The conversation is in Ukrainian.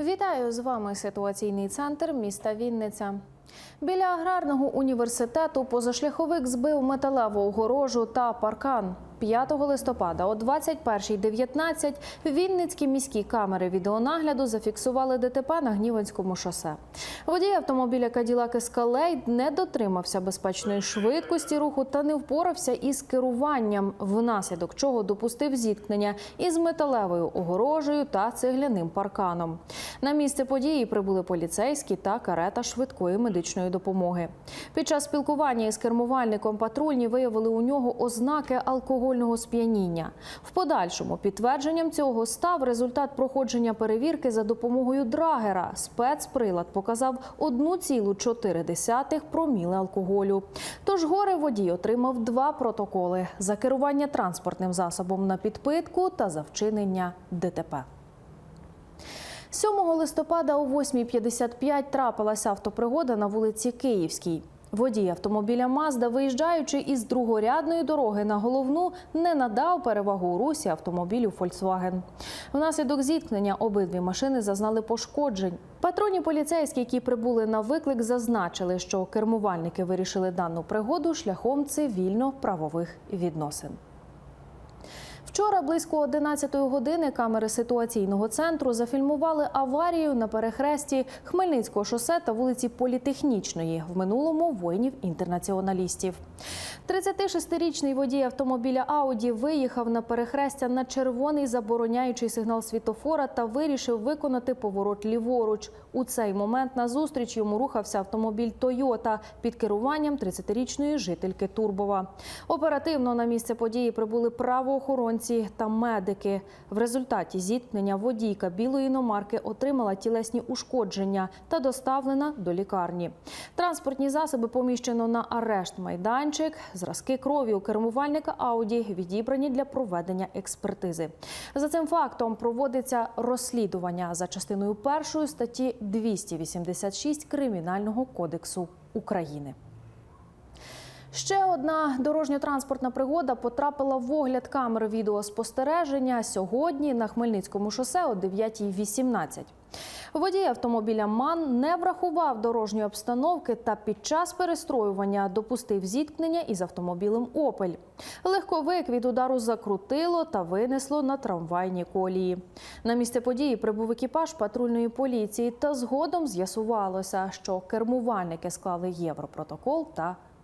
Вітаю з вами ситуаційний центр міста Вінниця. Біля аграрного університету позашляховик збив металеву огорожу та паркан. 5 листопада о 21.19 Вінницькі міські камери відеонагляду зафіксували ДТП на Гніванському шосе. Водій автомобіля Каділак Ескалейд не дотримався безпечної швидкості руху та не впорався із керуванням, внаслідок чого допустив зіткнення із металевою огорожею та цегляним парканом. На місце події прибули поліцейські та карета швидкої медичної допомоги. Під час спілкування із кермувальником патрульні виявили у нього ознаки алкогольного сп'яніння. В подальшому підтвердженням цього став результат проходження перевірки за допомогою драгера. Спецприлад показав 1,4 проміли алкоголю. Тож горе водій отримав два протоколи за керування транспортним засобом на підпитку та за вчинення ДТП. 7 листопада о 8.55 трапилася автопригода на вулиці Київській. Водій автомобіля Мазда, виїжджаючи із другорядної дороги на головну, не надав перевагу у русі автомобілю Volkswagen. Внаслідок зіткнення обидві машини зазнали пошкоджень. Патрульні поліцейські, які прибули на виклик, зазначили, що кермувальники вирішили дану пригоду шляхом цивільно-правових відносин. Вчора близько 11 години камери ситуаційного центру зафільмували аварію на перехресті Хмельницького шосе та вулиці Політехнічної в минулому воїнів-інтернаціоналістів. 36-річний водій автомобіля Ауді виїхав на перехрестя на червоний забороняючий сигнал світофора та вирішив виконати поворот ліворуч. У цей момент на зустріч йому рухався автомобіль Тойота під керуванням 30-річної жительки Турбова. Оперативно на місце події прибули правоохоронці та медики. В результаті зіткнення водійка білої іномарки отримала тілесні ушкодження та доставлена до лікарні. Транспортні засоби поміщено на арешт майданчик. Зразки крові у кермувальника Ауді відібрані для проведення експертизи. За цим фактом проводиться розслідування за частиною першої статті 286 Кримінального кодексу України. Ще одна дорожньо-транспортна пригода потрапила в огляд камер відеоспостереження сьогодні на Хмельницькому шосе о 9.18. Водій автомобіля МАН не врахував дорожньої обстановки та під час перестроювання допустив зіткнення із автомобілем Опель. Легковик від удару закрутило та винесло на трамвайні колії. На місце події прибув екіпаж патрульної поліції та згодом з'ясувалося, що кермувальники склали європротокол та